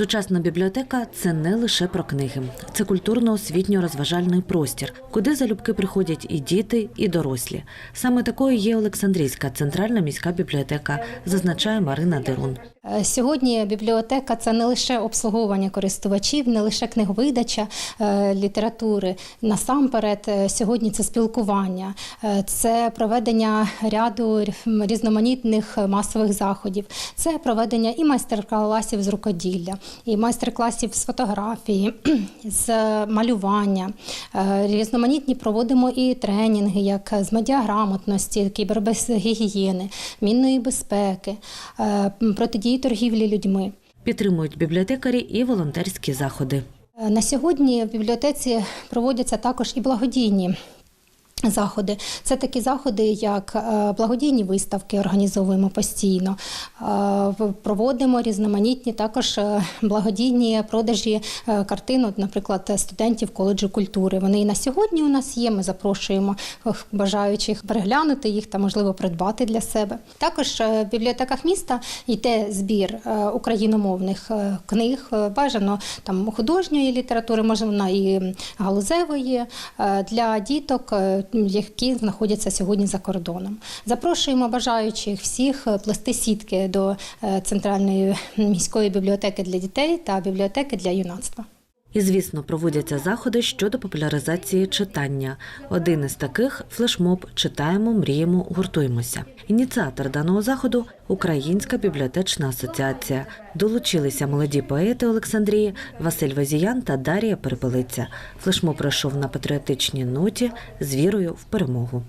Сучасна бібліотека це не лише про книги, це культурно-освітньо-розважальний простір, куди залюбки приходять і діти, і дорослі. Саме такою є Олександрійська центральна міська бібліотека, зазначає Марина Дерун. Е, Сьогодні бібліотека це не лише обслуговування користувачів, не лише книговидача е, літератури. Насамперед, е, сьогодні це спілкування, це проведення ряду різноманітних масових заходів, це проведення і майстер-класів з рукоділля, і майстер-класів з фотографії, з малювання. Різноманітні проводимо і тренінги, як з медіаграмотності, кібербезгігієни, мінної безпеки, е, протидії торгівлі людьми. Підтримують бібліотекарі і волонтерські заходи. Е, На сьогодні в бібліотеці проводяться також і благодійні. Заходи це такі заходи, як е, благодійні виставки, організовуємо постійно. Е, Проводимо різноманітні також е, благодійні продажі картин, наприклад, студентів коледжу культури. Вони і на сьогодні у нас є. Ми запрошуємо бажаючих переглянути їх та можливо придбати для себе. Також в бібліотеках міста йде збір україномовних книг, бажано там художньої літератури, можна і галузевої для діток, які знаходяться сьогодні за кордоном. Запрошуємо бажаючих всіх е, плести сітки до е, центральної міської бібліотеки для дітей та бібліотеки для юнацтва. І, звісно, проводяться заходи щодо популяризації читання. Один із таких флешмоб Читаємо, мріємо, гуртуємося. Ініціатор даного заходу Українська бібліотечна асоціація. Долучилися молоді поети Олександрії Василь Вазіян та Дарія Перепелиця. Флешмоб пройшов на патріотичній ноті з вірою в перемогу.